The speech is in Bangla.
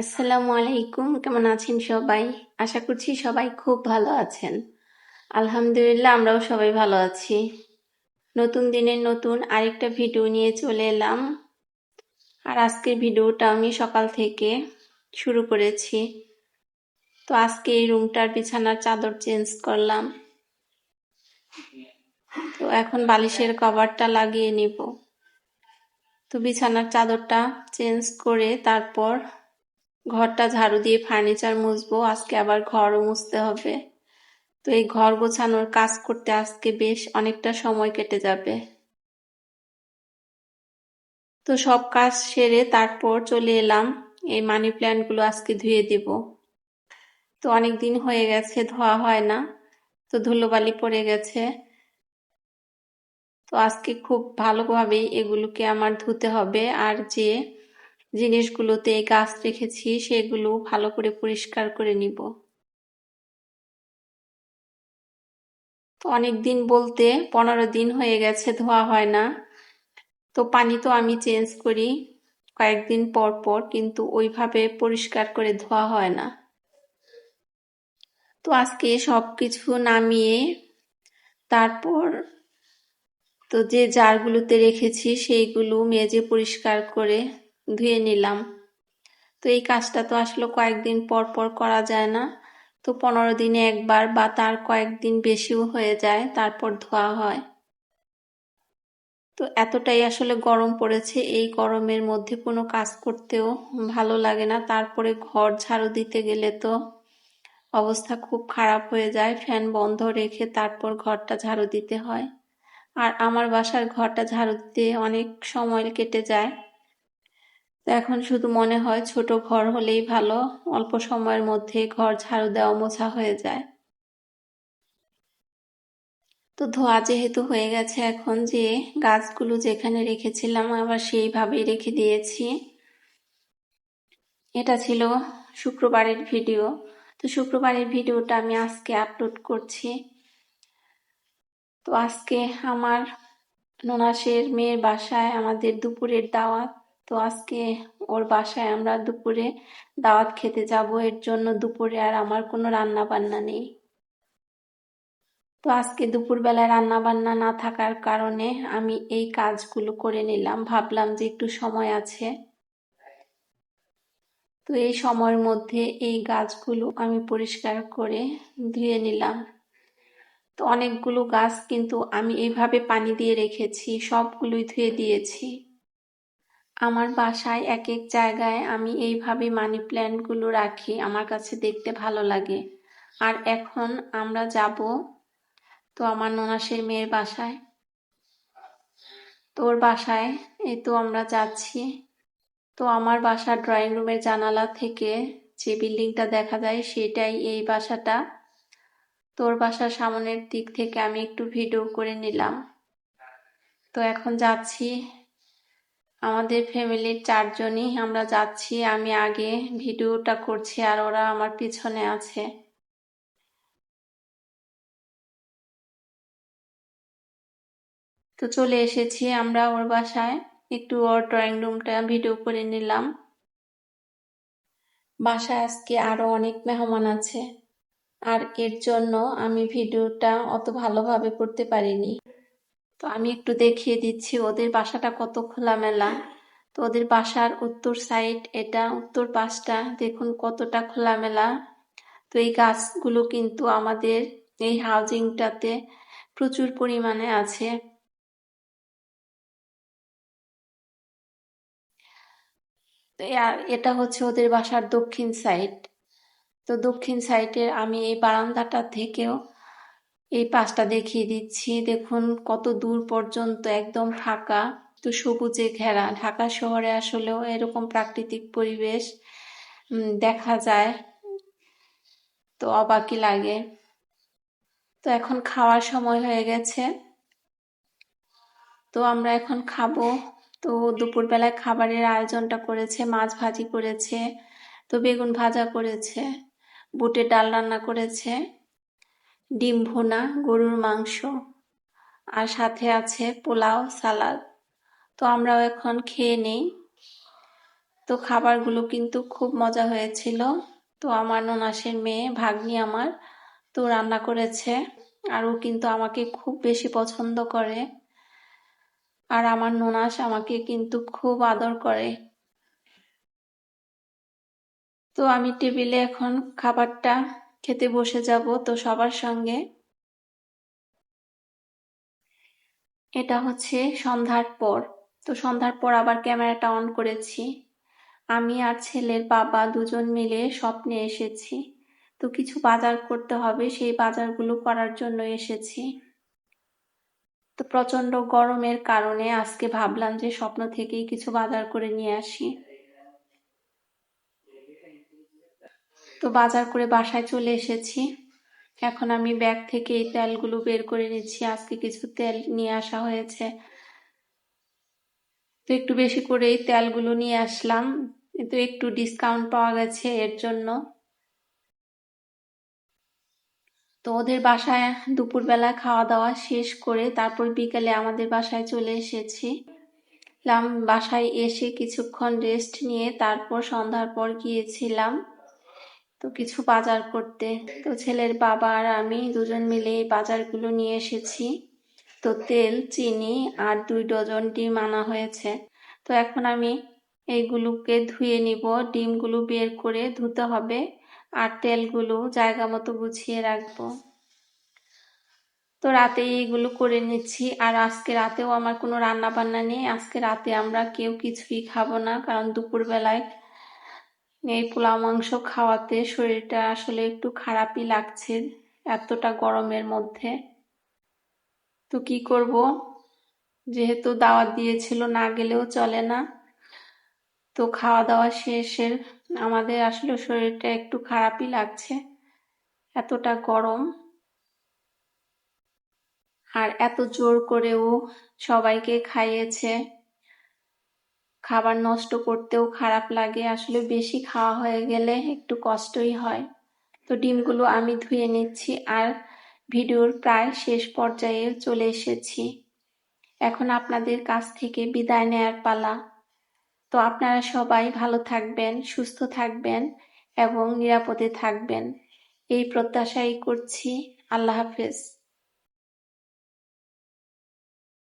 আসসালামু আলাইকুম, কেমন আছেন সবাই? আশা করছি সবাই খুব ভালো আছেন। আলহামদুলিল্লাহ, আমরাও সবাই ভালো আছি। নতুন দিনের নতুন আরেকটা ভিডিও নিয়ে চলে এলাম। আর আজকের ভিডিওটা আমি সকাল থেকে শুরু করেছি। তো আজকে এই রুমটার বিছানার চাদর চেঞ্জ করলাম। তো এখন বালিশের কভারটা লাগিয়ে নিব। তো বিছানার চাদরটা চেঞ্জ করে তারপর ঘরটা ঝাড়ু দিয়ে ফার্নিচার মুছবো, আজকে আবার ঘরও মুছতে হবে। তো এই ঘর গোছানোর কাজ করতে আজকে বেশ অনেকটা সময় কেটে যাবে। তো সব কাজ সেরে তারপর চলে এলাম। এই মানি প্ল্যান্টগুলো আজকে ধুয়ে দিব। তো অনেক দিন হয়ে গেছে, ধোয়া হয় না। তো ধুলোবালি পড়ে গেছে। তো আজকে খুব ভালোভাবেই এগুলোকে আমার ধুতে হবে। আর যে জিনিসগুলোতে গাছ রেখেছি, সেগুলো ভালো করে পরিষ্কার করে নিব। তো অনেক দিন বলতে পনেরো দিন হয়ে গেছে, ধোয়া হয় না। তো পানি তো আমি চেঞ্জ করি কয়েকদিন পর পর, কিন্তু ওইভাবে পরিষ্কার করে ধোয়া হয় না। তো আজকে সব কিছু নামিয়ে তারপর তো যে জারগুলোতে রেখেছি, সেইগুলো মেজে পরিষ্কার করে ধুয়ে নিলাম। তো এই কাজটা তো আসলে কয়েকদিন পর পর করা যায় না। তো পনেরো দিনে একবার বা তার কয়েকদিন বেশিও হয়ে যায়, তারপর ধোয়া হয়। তো এতটাই আসলে গরম পড়েছে, এই গরমের মধ্যে কোনো কাজ করতেও ভালো লাগে না। তারপরে ঘর ঝাড়ু দিতে গেলে তো অবস্থা খুব খারাপ হয়ে যায়, ফ্যান বন্ধ রেখে তারপর ঘরটা ঝাড়ু দিতে হয়। আর আমার বাসার ঘরটা ঝাড়ু দিতে অনেক সময় কেটে যায়। তো এখন শুধু মনে হয় ছোট ঘর হলেই ভালো, অল্প সময়ের মধ্যে ঘর ঝাড়ু দেওয়া মোছা হয়ে যায়। তো ধোয়া যেহেতু হয়ে গেছে এখন যে গাছগুলো যেখানে রেখেছিলাম আবার সেইভাবেই রেখে দিয়েছি। এটা ছিল শুক্রবারের ভিডিও। তো শুক্রবারের ভিডিওটা আমি আজকে আপলোড করছি। তো আজকে আমার ননাসের মেয়ের বাসায় আমাদের দুপুরের দাওয়াত। তো আজকে ওর বাসায় আমরা দুপুরে দাওয়াত খেতে যাব, এর জন্য দুপুরে আর আমার কোনো রান্না বান্না নেই। তো আজকে দুপুরবেলায় রান্না বান্না না থাকার কারণে আমি এই কাজগুলো করে নিলাম। ভাবলাম যে একটু সময় আছে। তো এই সময়ের মধ্যে এই গাছগুলো আমি পরিষ্কার করে ধুয়ে নিলাম। তো অনেকগুলো গাছ কিন্তু আমি এইভাবে পানি দিয়ে রেখেছি, সবগুলোই ধুয়ে দিয়েছি। আমার বাসায় এক এক জায়গায় আমি এইভাবে মানি প্ল্যান্টগুলো রাখি, আমার কাছে দেখতে ভালো লাগে। আর এখন আমরা যাব তো আমার ননাসের মেয়ের বাসায়। তোর বাসায়? এই তো আমরা যাচ্ছি। তো আমার বাসার ড্রয়িং রুমের জানালা থেকে যে বিল্ডিংটা দেখা যায় সেটাই এই বাসাটা। তোর বাসার সামনের দিক থেকে আমি একটু ভিডিও করে নিলাম। তো এখন যাচ্ছি। আমাদের ফ্যামিলির চারজনই আমরা যাচ্ছি, আমি আগে ভিডিওটা করছি আর ওরা আমার পিছনে আছে। তো চলে এসেছি আমরা ওর বাসায়। একটু ওর ড্রয়িং রুমটা ভিডিও করে নিলাম। বাসায় আজকে আরও অনেক মেহমান আছে। আর এর জন্য আমি ভিডিওটা অত ভালোভাবে করতে পারিনি। তো আমি একটু দেখিয়ে দিচ্ছি, ওদের বাসাটা কত খোলামেলা। তো ওদের বাসার উত্তর সাইড এটা, উত্তর পাশটা দেখুন কতটা খোলামেলা। তো এই গাছগুলো কিন্তু আমাদের এই হাউজিংটাতে প্রচুর পরিমাণে আছে। এটা হচ্ছে ওদের বাসার দক্ষিণ সাইড তো দক্ষিণ সাইডের আমি এই বারান্দাটা থেকেও এই পাশটা দেখিয়ে দিচ্ছি। দেখুন কত দূর পর্যন্ত একদম ফাঁকা তো সবুজে ঘেরা। ঢাকা শহরে আসলেও এরকম প্রাকৃতিক পরিবেশ দেখা যায়। তো অবাকই লাগে। তো এখন খাওয়ার সময় হয়ে গেছে। তো আমরা এখন খাব। তো দুপুরবেলায় খাবারের আয়োজনটা করেছে, মাছ ভাজি করেছে, তো বেগুন ভাজা করেছে, বুটের ডাল রান্না করেছে। ডিম ভুনা, গরুর মাংস, আর সাথে আছে পোলাও, সালাদ। তো আমরাও এখন খেয়ে নেই। তো খাবারগুলো কিন্তু খুব মজা হয়েছিল। তো আমার ননাসের মেয়ে, ভাগ্নি আমার, তো রান্না করেছে। আর ও কিন্তু আমাকে খুব বেশি পছন্দ করে। আর আমার ননাস আমাকে কিন্তু খুব আদর করে। তো আমি টেবিলে এখন খাবারটা খেতে বসে যাব তো সবার সঙ্গে। এটা হচ্ছে সন্ধ্যার পর। তো সন্ধ্যার পর আবার ক্যামেরাটা অন করেছি। আমি আর ছেলের বাবা দুজন মিলে স্বপ্নে এসেছি। তো কিছু বাজার করতে হবে, সেই বাজারগুলো করার জন্য এসেছি। তো প্রচণ্ড গরমের কারণে আজকে ভাবলাম যে স্বপ্ন থেকেই কিছু বাজার করে নিয়ে আসি। তো বাজার করে বাসায় চলে এসেছি। এখন আমি ব্যাগ থেকে এই তেলগুলো বের করে নিচ্ছি। আজকে কিছু তেল নিয়ে আসা হয়েছে। তো একটু বেশি করে এই তেলগুলো নিয়ে আসলাম। তো একটু ডিসকাউন্ট পাওয়া গেছে এর জন্য। তো ওদের বাসায় দুপুরবেলা খাওয়া দাওয়া শেষ করে তারপর বিকেলে আমাদের বাসায় চলে এসেছি। বাসায় এসে কিছুক্ষণ রেস্ট নিয়ে তারপর সন্ধ্যার পর গিয়েছিলাম। তো কিছু বাজার করতে। তো ছেলের বাবা আর আমি দুজন মিলে এই বাজারগুলো নিয়ে এসেছি। তো তেল, চিনি আর দুই ডজন ডিম আনা হয়েছে। তো এখন আমি এইগুলোকে ধুয়ে নিব। ডিমগুলো বের করে ধুতে হবে আর তেলগুলো জায়গা মতো গুছিয়ে রাখব। তো রাতে এইগুলো করে নিচ্ছি। আর আজকে রাতেও আমার কোনো রান্না বান্না নেই। আজকে রাতে আমরা কেউ কিছুই খাব না, কারণ দুপুরবেলায় এই পোলাও মাংস খাওয়াতে শরীরটা আসলে একটু খারাপই লাগছে এতটা গরমের মধ্যে। তো কি করব? যেহেতু দাওয়াত দিয়েছিল, না গেলেও চলে না। তো খাওয়া দাওয়া শেষের আমাদের আসলে শরীরটা একটু খারাপই লাগছে, এতটা গরম। আর এত জোর করেও সবাইকে খাইয়েছে। খাবার নষ্ট করতেও খারাপ লাগে। আসলে বেশি খাওয়া হয়ে গেলে একটু কষ্টই হয়। তো ডিমগুলো আমি ধুয়ে নিচ্ছি আর ভিডিওর প্রায় শেষ পর্যায়ে চলে এসেছি। এখন আপনাদের কাছ থেকে বিদায় নেয়ার পালা। তো আপনারা সবাই ভালো থাকবেন, সুস্থ থাকবেন এবং নিরাপদে থাকবেন। এই প্রত্যাশাই করছি। আল্লাহ হাফেজ।